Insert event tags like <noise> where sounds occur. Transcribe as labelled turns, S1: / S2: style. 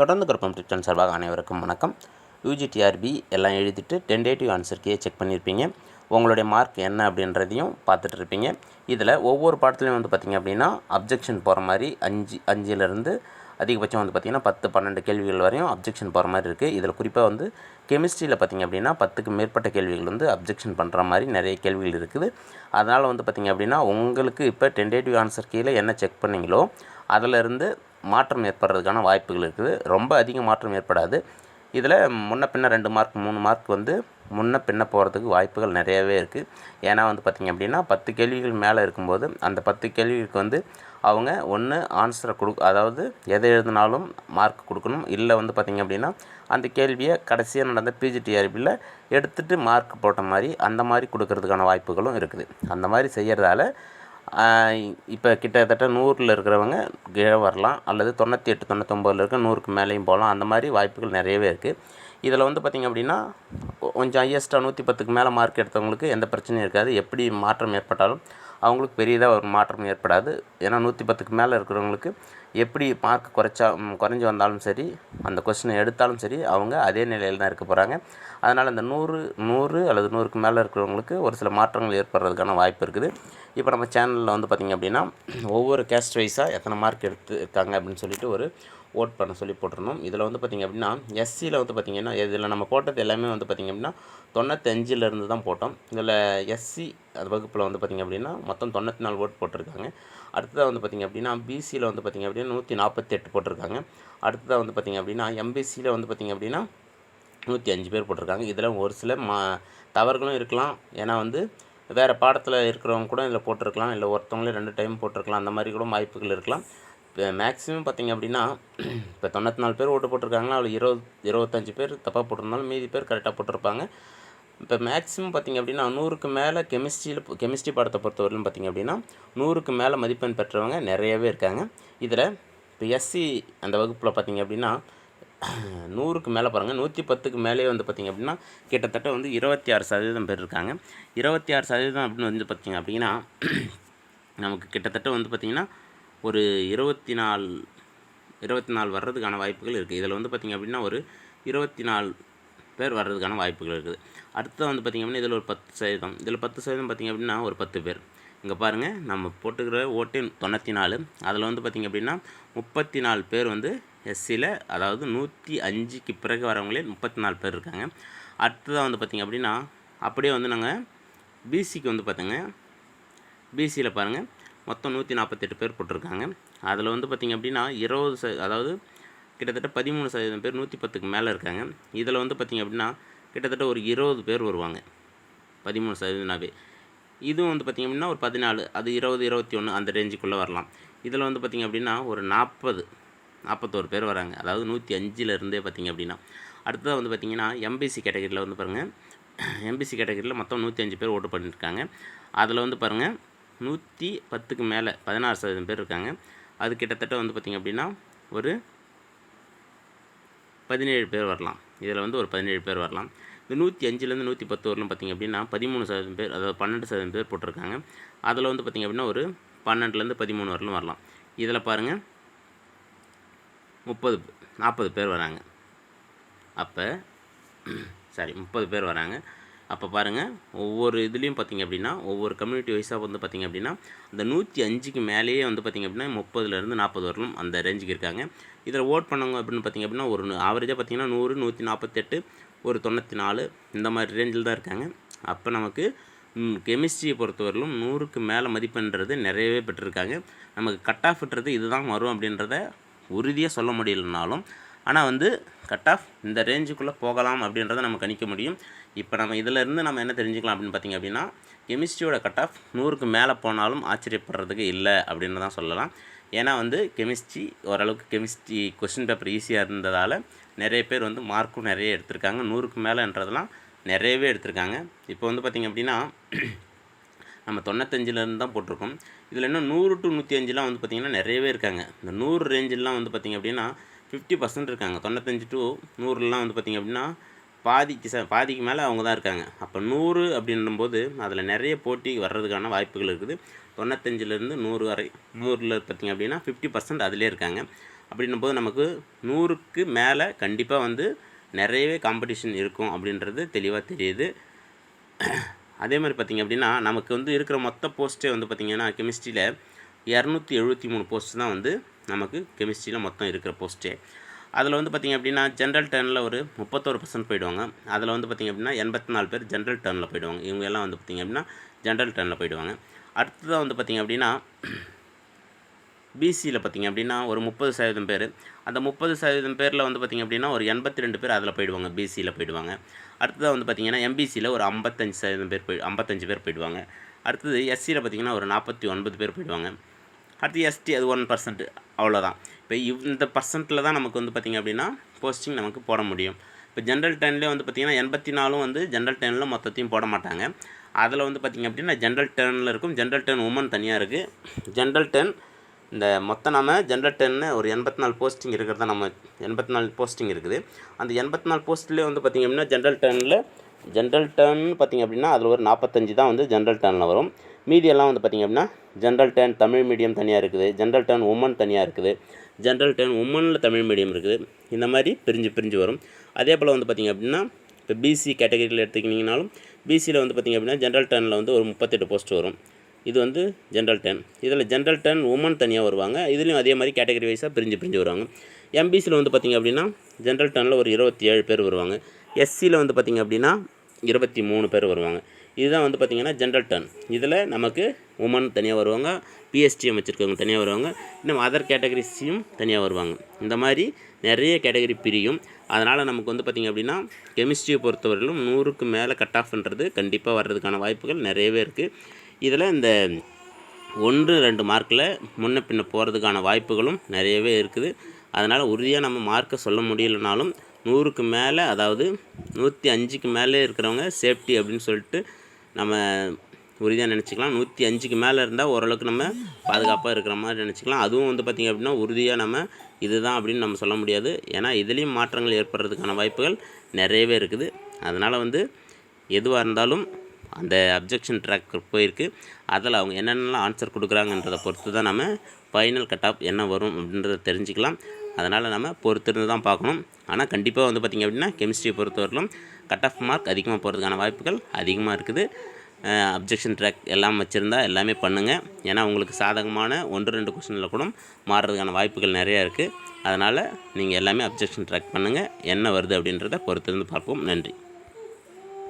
S1: தொடர்ந்து குரப்பம் டிப்டன் சார்பாக அனைவருக்கும் வணக்கம். யூஜிடிஆர்பி எல்லாம் எழுதிட்டு டென்டேட்டிவ் ஆன்சர் செக் பண்ணியிருப்பீங்க. உங்களுடைய மார்க் என்ன அப்படின்றதையும் பார்த்துட்டு இருப்பீங்க. இதில் ஒவ்வொரு பாடத்துலையும் வந்து பார்த்திங்க அப்படின்னா அப்ஜெக்ஷன் போகிற மாதிரி அஞ்சு அஞ்சுலேருந்து அதிகபட்சம் வந்து பார்த்திங்கன்னா பத்து பன்னெண்டு கேள்விகள் வரையும் அப்ஜெக்ஷன் போகிற மாதிரி இருக்குது. இதில் குறிப்பாக வந்து கெமிஸ்ட்ரியில் பார்த்திங்க அப்படின்னா பத்துக்கு மேற்பட்ட கேள்விகள் வந்து அப்ஜெக்ஷன் பண்ணுற மாதிரி நிறைய கேள்விகள் இருக்குது. அதனால் வந்து பார்த்திங்க அப்படின்னா உங்களுக்கு இப்போ டென்டேட்டிவ் ஆன்சர் கீழே என்ன செக் பண்ணீங்களோ அதிலிருந்து மாற்றம் ஏற்படுறதுக்கான வாய்ப்புகள் இருக்குது. ரொம்ப அதிக மாற்றம் ஏற்படாது. இதில் முன்ன பின்ன ரெண்டு மார்க் மூணு மார்க் வந்து முன்ன பின்ன போகிறதுக்கு வாய்ப்புகள் நிறையவே இருக்குது. ஏன்னா வந்து பார்த்திங்க அப்படின்னா பத்து கேள்விகள் மேலே இருக்கும்போது அந்த பத்து கேள்விகளுக்கு வந்து அவங்க ஒன்று ஆன்சரை கொடு அதாவது எதை எழுதினாலும் மார்க் கொடுக்கணும். இல்லை வந்து பார்த்திங்க அப்படின்னா அந்த கேள்வியை கடைசியாக நடந்த பிஜிடிஆர்பியில் எடுத்துகிட்டு மார்க் போட்ட மாதிரி அந்த மாதிரி கொடுக்கறதுக்கான வாய்ப்புகளும் இருக்குது. அந்த மாதிரி செய்கிறதால இப்போ கிட்டத்தட்ட நூறில் இருக்கிறவங்க கீழே வரலாம். அல்லது தொண்ணூற்றி எட்டு தொண்ணூத்தொம்பதில் இருக்க நூறுக்கு மேலேயும் போகலாம். அந்த மாதிரி வாய்ப்புகள் நிறையவே இருக்குது இதில் வந்து பார்த்திங்க அப்படின்னா கொஞ்சம் ஹையஸ்ட்டாக நூற்றி பத்துக்கு மேலே மார்க் எடுத்தவங்களுக்கு எந்த பிரச்சனையும் இருக்காது. எப்படி மாற்றம் ஏற்பட்டாலும் அவங்களுக்கு பெரியதாக ஒரு மாற்றம் ஏற்படாது. ஏன்னா நூற்றி பத்துக்கு மேலே இருக்கிறவங்களுக்கு எப்படி மார்க் குறைச்சா குறைஞ்சி வந்தாலும் சரி அந்த கொஸ்டினை எடுத்தாலும் சரி அவங்க அதே நிலையில் தான் இருக்க போகிறாங்க அதனால் அந்த நூறு நூறு அல்லது நூறுக்கு மேலே இருக்கிறவங்களுக்கு ஒரு சில மாற்றங்கள் ஏற்படுறதுக்கான வாய்ப்பு இருக்குது. இப்போ நம்ம சேனலில் வந்து பார்த்திங்க அப்படின்னா ஒவ்வொரு கேஸ்ட் வைஸாக எத்தனை மார்க் எடுத்துருக்காங்க அப்படின்னு சொல்லிட்டு ஒரு ஓட் பண்ண சொல்லி போட்டிருந்தோம். இதில் வந்து பார்த்திங்க அப்படின்னா எஸ்சியில் வந்து பார்த்திங்கன்னா இதில் நம்ம போட்டது எல்லாமே வந்து பார்த்திங்க அப்படின்னா தொண்ணூத்தஞ்சிலேருந்து தான் போட்டோம். இதில் எஸ்சி அது வகுப்பில் வந்து பார்த்திங்க அப்படின்னா மொத்தம் தொண்ணூற்றி நாலு ஓட் போட்டிருக்காங்க. அடுத்ததாக வந்து பார்த்திங்க அப்படின்னா பிசியில் வந்து பார்த்திங்க அப்படின்னா நூற்றி நாற்பத்தெட்டு போட்டிருக்காங்க. அடுத்ததாக வந்து பார்த்திங்க அப்படின்னா எம்பிசியில் வந்து பார்த்திங்க அப்படின்னா நூற்றி அஞ்சு பேர் போட்டிருக்காங்க. இதில் ஒரு சில மா தவறுகளும் இருக்கலாம். ஏன்னா வந்து வேறு பாடத்தில் இருக்கிறவங்க கூட இதில் போட்டிருக்கலாம். இல்லை ஒருத்தவங்களே ரெண்டு டைம் போட்டிருக்கலாம். அந்த மாதிரி கூட வாய்ப்புகள் இருக்கலாம். இப்போ மேக்ஸிமம் பார்த்திங்க அப்படின்னா இப்போ தொண்ணூற்றி நாலு பேர் ஓட்டு போட்டிருக்காங்கன்னா அதில் இருபது இருபத்தஞ்சு பேர் தப்பாக போட்டிருந்தாலும் மீதி பேர் கரெக்டாக போட்டிருப்பாங்க. இப்போ மேக்ஸிமம் பார்த்திங்க அப்படின்னா நூறுக்கு மேலே கெமிஸ்ட்ரியில் கெமிஸ்ட்ரி பாடத்தை பொறுத்தவரையிலும் பார்த்திங்க அப்படின்னா நூறுக்கு மேலே மதிப்பெண் பெற்றவங்க நிறையவே இருக்காங்க. இதில் இப்போ எஸ்சி அந்த வகுப்பில் பார்த்திங்க அப்படின்னா <clears throat> நூறுக்கு மேலே பாருங்கள் நூற்றி பத்துக்கு மேலே வந்து பார்த்திங்க அப்படின்னா கிட்டத்தட்ட வந்து இருபத்தி ஆறு சதவீதம் பேர் இருக்காங்க. இருபத்தி ஆறு சதவீதம் அப்படின்னு வந்து பார்த்திங்க அப்படின்னா <clears throat> நமக்கு கிட்டத்தட்ட வந்து பார்த்திங்கன்னா ஒரு இருபத்தி நாலு இருபத்தி நாலு வர்றதுக்கான வாய்ப்புகள் இருக்குது இதில் வந்து பார்த்திங்க அப்படின்னா ஒரு இருபத்தி நாலு பேர் வர்றதுக்கான வாய்ப்புகள் இருக்குது. அடுத்து வந்து பார்த்திங்க அப்படின்னா இதில் ஒரு பத்து சதவீதம். இதில் பத்து சதவீதம் பார்த்திங்க அப்படின்னா ஒரு பத்து பேர். இங்கே பாருங்கள் நம்ம போட்டுக்கிற ஓட்டு தொண்ணூற்றி நாலு அதில் வந்து பார்த்திங்க அப்படின்னா முப்பத்தி நாலு பேர் வந்து எஸ்சியில் அதாவது நூற்றி அஞ்சுக்கு பிறகு வரவங்களே முப்பத்தி நாலு பேர் இருக்காங்க. அடுத்ததாக வந்து பார்த்திங்க அப்படின்னா அப்படியே வந்து நாங்கள் பிசிக்கு வந்து பார்த்திங்க பிசியில் பாருங்கள் மொத்தம் நூற்றி நாற்பத்தெட்டு பேர் போட்டிருக்காங்க. அதில் வந்து பார்த்திங்க அப்படின்னா இருபது ச அதாவது கிட்டத்தட்ட பதிமூணு சதவீதம் பேர் நூற்றி பத்துக்கு மேலே இருக்காங்க. இதில் வந்து பார்த்திங்க அப்படின்னா கிட்டத்தட்ட ஒரு இருபது பேர் வருவாங்க. பதிமூணு சதவீதம்னாவே. இதுவும் வந்து பார்த்திங்க அப்படின்னா ஒரு பதினாலு அது இருபது இருபத்தி ஒன்று அந்த ரேஞ்சுக்குள்ளே வரலாம். இதில் வந்து பார்த்திங்க அப்படின்னா ஒரு நாற்பது நாற்பத்தோரு பேர் வராங்க. அதாவது நூற்றி அஞ்சிலருந்தே பார்த்திங்க அப்படின்னா. அடுத்ததாக வந்து பார்த்திங்கன்னா எம்பிசி கேட்டகரியில் வந்து பாருங்கள் எம்பிசி கேட்டகரியில் மொத்தம் நூற்றி அஞ்சு பேர் ஓட்டு பண்ணியிருக்காங்க அதில் வந்து பாருங்கள் நூற்றி பத்துக்கு மேலே பதினாறு சதவீதம் பேர் இருக்காங்க. அது கிட்டத்தட்ட வந்து பார்த்திங்க அப்படின்னா ஒரு பதினேழு பேர் வரலாம். இதில் வந்து ஒரு பதினேழு பேர் வரலாம். இந்த நூற்றி அஞ்சுலேருந்து நூற்றி பத்து வரலாம் பார்த்திங்க அப்படின்னா பதிமூணு சதவீதம் பேர் அதாவது பன்னெண்டு சதவீதம் பேர் போட்டிருக்காங்க. அதில் வந்து பார்த்திங்க அப்படின்னா ஒரு பன்னெண்டுலேருந்து பதிமூணு வரலும் வரலாம். இதில் பாருங்கள் முப்பது நாற்பது பேர் வராங்க. அப்போ சாரி முப்பது பேர் வராங்க. அப்போ பாருங்கள் ஒவ்வொரு இதுலேயும் பார்த்திங்க அப்படின்னா ஒவ்வொரு கம்யூனிட்டி வைஸாக வந்து பார்த்திங்க அப்படின்னா அந்த நூற்றி அஞ்சுக்கு மேலேயே வந்து பார்த்திங்க அப்படின்னா முப்பதுலேருந்து நாற்பது வரலும் அந்த ரேஞ்சுக்கு இருக்காங்க. இதில் ஓட் பண்ணவங்க அப்படின்னு பார்த்திங்க அப்படின்னா ஒரு ஆவரேஜாக பார்த்திங்கன்னா நூறு நூற்றி நாற்பத்தெட்டு ஒரு தொண்ணூற்றி நாலு இந்த மாதிரி ரேஞ்சில் தான் இருக்காங்க. அப்போ நமக்கு கெமிஸ்ட்ரியை பொறுத்தவரையிலும் நூறுக்கு மேலே மதிப்புன்றது நிறையவே பெற்றிருக்காங்க. நமக்கு கட் ஆஃப்ன்றது இதுதான் வரும் அப்படின்றத உறுதியாக சொல்ல முடியலனாலும் ஆனால் வந்து கட் ஆஃப் இந்த ரேஞ்சுக்குள்ளே போகலாம் அப்படின்றத நம்ம கணிக்க முடியும். இப்போ நம்ம இதில் இருந்து நம்ம என்ன தெரிஞ்சுக்கலாம் அப்படின்னு பார்த்திங்க அப்படின்னா கெமிஸ்ட்ரியோட கட் ஆஃப் நூறுக்கு மேலே போனாலும் ஆச்சரியப்படுறதுக்கு இல்லை அப்படின்னு தான் சொல்லலாம். ஏன்னா வந்து கெமிஸ்ட்ரி ஓரளவுக்கு கெமிஸ்ட்ரி கொஸ்டின் பேப்பர் ஈஸியாக இருந்ததால் நிறைய பேர் வந்து மார்க்கும் நிறைய எடுத்திருக்காங்க. நூறுக்கு மேலேன்றதெல்லாம் நிறையவே எடுத்திருக்காங்க. இப்போ வந்து பார்த்திங்க அப்படின்னா நம்ம தொண்ணூத்தஞ்சிலேருந்து தான் போட்டிருக்கோம். இதில் இன்னும் நூறு டு நூற்றி அஞ்சுலாம் வந்து பார்த்திங்கன்னா நிறையவே இருக்காங்க. இந்த நூறு ரேஞ்செலாம் வந்து பார்த்திங்க அப்படின்னா ஃபிஃப்டி பர்சன்ட் இருக்காங்க. தொண்ணூத்தஞ்சு டு நூறுலாம் வந்து பார்த்திங்க அப்படின்னா பாதிக்கு ச பாதிக்கு மேலே அவங்க தான் இருக்காங்க. அப்போ நூறு அப்படின்னும்போது அதில் நிறைய போட்டி வர்றதுக்கான வாய்ப்புகள் இருக்குது. தொண்ணூத்தஞ்சிலேருந்து நூறு வரை நூறில் பார்த்திங்க அப்படின்னா ஃபிஃப்டி பர்சன்ட் அதிலே இருக்காங்க. அப்படின்னும் போது நமக்கு நூறுக்கு மேலே கண்டிப்பாக வந்து நிறையவே காம்படிஷன் இருக்கும் அப்படின்றது தெளிவாக தெரியுது. அதே மாதிரி பார்த்திங்க அப்படின்னா நமக்கு வந்து இருக்கிற மொத்த போஸ்ட்டே வந்து பார்த்திங்கன்னா கெமிஸ்ட்ரியில் இரநூத்தி எழுபத்தி மூணு போஸ்ட் தான் வந்து நமக்கு கெமிஸ்ட்ரியில் மொத்தம் இருக்கிற போஸ்ட்டே அதில் வந்து பார்த்திங்க அப்படின்னா ஜென்ரல் டர்னில் ஒரு முப்பத்தோரு பர்சன்ட் போயிடுவாங்க. அதில் வந்து பார்த்திங்க அப்படின்னா எண்பத்தி நாலு பேர் ஜென்ரல் டர்னில் போயிடுவாங்க. இவங்க எல்லாம் வந்து பார்த்திங்க அப்படின்னா ஜென்ரல் டர்னில் போயிடுவாங்க. அடுத்ததாக வந்து பார்த்திங்க அப்படின்னா பிசியில் பார்த்திங்க அப்படின்னா ஒரு முப்பது சதவீதம் பேர். அந்த முப்பது சதவீதம் பேரில் வந்து பார்த்திங்க அப்படின்னா ஒரு எண்பத்தி ரெண்டு பேர் அதில் போயிடுவாங்க பிசியில் போயிடுவாங்க. அடுத்ததாக வந்து பார்த்திங்கன்னா எம்பிசியில் ஒரு ஐம்பத்தஞ்சு சதவீதம் பேர் போய் ஐம்பத்தஞ்சு பேர் போயிடுவாங்க. அடுத்தது எஸ்சியில் பார்த்திங்கன்னா ஒரு நாற்பத்தி ஒன்பது பேர் போயிடுவாங்க. அடுத்து எஸ்டி அது ஒன் பர்சன்ட் அவ்வளோதான் இப்போ இந்த பர்சன்ட்டில் தான் நமக்கு வந்து பார்த்திங்க அப்படின்னா போஸ்டிங் நமக்கு போட முடியும். இப்போ ஜென்ரல் டென்லேயே வந்து பார்த்திங்கன்னா எண்பத்தி நாலும் வந்து ஜென்ரல் டெனில் மொத்தத்தையும் போட மாட்டாங்க. அதில் வந்து பார்த்திங்க அப்படின்னா ஜென்ரல் டெனில் இருக்கும். ஜென்ரல் டென் உமன் தனியாக இருக்குது ஜென்ரல் டென் இந்த மொத்தம் நம்ம ஜென்ரல் டென்னு ஒரு எண்பத்தி நாலு போஸ்டிங் இருக்கிறத நம்ம எண்பத்தி நாலு போஸ்டிங் இருக்குது. அந்த எண்பத்தி நாலு போஸ்ட்லேயே வந்து பார்த்திங்க அப்படின்னா ஜென்ரல் டெனில் ஜென்ரல் டர்ன் பார்த்திங்க அப்படின்னா அதில் ஒரு நாற்பத்தஞ்சு தான் வந்து ஜென்ரல் டர்னில் வரும். மீதியெல்லாம் வந்து பார்த்திங்க அப்படின்னா ஜென்ரல் டேர்ன் தமிழ் மீடியம் தனியாக இருக்குது ஜென்ரல் டேர்ன் உமன் தனியாக இருக்குது ஜென்ரல் டேர்ன் உமனில் தமிழ் மீடியம் இருக்குது. இந்த மாதிரி பிரிஞ்சு பிரிஞ்சு வரும். அதே போல் வந்து பார்த்திங்க அப்படின்னா இப்போ பிசி கேட்டகரியில் எடுத்துக்கிட்டிங்கனாலும் பிசியில் வந்து பார்த்திங்க அப்படின்னா ஜென்ரல் டேர்னில் வந்து ஒரு முப்பத்தெட்டு போஸ்ட் வரும். இது வந்து ஜென்ரல் டேர்ன் இதில் ஜென்ரல் டேர்ன் உமன் தனியாக வருவாங்க. இதுலேயும் அதே மாதிரி கேட்டகரி வைஸாக பிரிஞ்சு பிரிஞ்சு வருவாங்க. எம்பிசியில் வந்து பார்த்திங்க அப்படின்னா ஜென்ரல் டேர்னில் ஒரு இருபத்தி ஏழு பேர் வருவாங்க. எஸ்சியில் வந்து பார்த்திங்க அப்படின்னா இருபத்தி மூணு பேர் வருவாங்க. இதுதான் வந்து பார்த்திங்கன்னா ஜென்ரல் டர்ன் இதில் நமக்கு உமன் தனியாக வருவாங்க பிஎஸ்டிஎம் வச்சுருக்கவங்க தனியாக வருவாங்க இன்னும் அதர் கேட்டகரிஸையும் தனியாக வருவாங்க. இந்த மாதிரி நிறைய கேட்டகரி பிரியும். அதனால் நமக்கு வந்து பார்த்திங்க அப்படின்னா கெமிஸ்ட்ரியை பொறுத்தவரையிலும் நூறுக்கு மேலே கட் ஆஃப்ன்றது கண்டிப்பாக வர்றதுக்கான வாய்ப்புகள் நிறையவே இருக்குது இதில் இந்த ஒன்று ரெண்டு மார்க்கில் முன்ன பின்ன போகிறதுக்கான வாய்ப்புகளும் நிறையவே இருக்குது. அதனால் உறுதியாக நம்ம மார்க்கை சொல்ல முடியலனாலும் நூறுக்கு மேலே அதாவது நூற்றி அஞ்சுக்கு மேலே இருக்கிறவங்க சேஃப்டி அப்படின்னு சொல்லிட்டு நம்ம உறுதியாக நினச்சிக்கலாம். நூற்றி அஞ்சுக்கு மேலே இருந்தால் ஓரளவுக்கு நம்ம பாதுகாப்பாக இருக்கிற மாதிரி நினச்சிக்கலாம். அதுவும் வந்து பார்த்திங்க அப்படின்னா உறுதியாக நம்ம இதுதான் அப்படின்னு நம்ம சொல்ல முடியாது. ஏன்னா இதுலேயும் மாற்றங்கள் ஏற்படுறதுக்கான வாய்ப்புகள் நிறையவே இருக்குது. அதனால் வந்து எதுவாக இருந்தாலும் அந்த அப்ஜெக்ஷன் ட்ராக் போயிருக்கு. அதில் அவங்க என்னென்னலாம் ஆன்சர் கொடுக்குறாங்கன்றதை பொறுத்து தான் நம்ம ஃபைனல் கட் ஆஃப் என்ன வரும் அப்படின்றத தெரிஞ்சுக்கலாம். அதனால் நம்ம பொறுத்திருந்து தான் பார்க்கணும். ஆனால் கண்டிப்பாக வந்து பார்த்திங்க அப்படின்னா கெமிஸ்ட்ரியை பொறுத்தவரையிலும் கட் ஆஃப் மார்க் அதிகமாக போகிறதுக்கான வாய்ப்புகள் அதிகமாக இருக்குது. அப்ஜெக்ஷன் ட்ராக் எல்லாம் வச்சுருந்தா எல்லாமே பண்ணுங்கள் ஏன்னா உங்களுக்கு சாதகமான ஒன்று ரெண்டு கொஸ்டினில் கூட மாறுறதுக்கான வாய்ப்புகள் நிறையா இருக்குது அதனால் நீங்கள் எல்லாமே அப்ஜெக்ஷன் ட்ராக் பண்ணுங்கள் என்ன வருது அப்படின்றத பொறுத்திருந்து பார்ப்போம். நன்றி.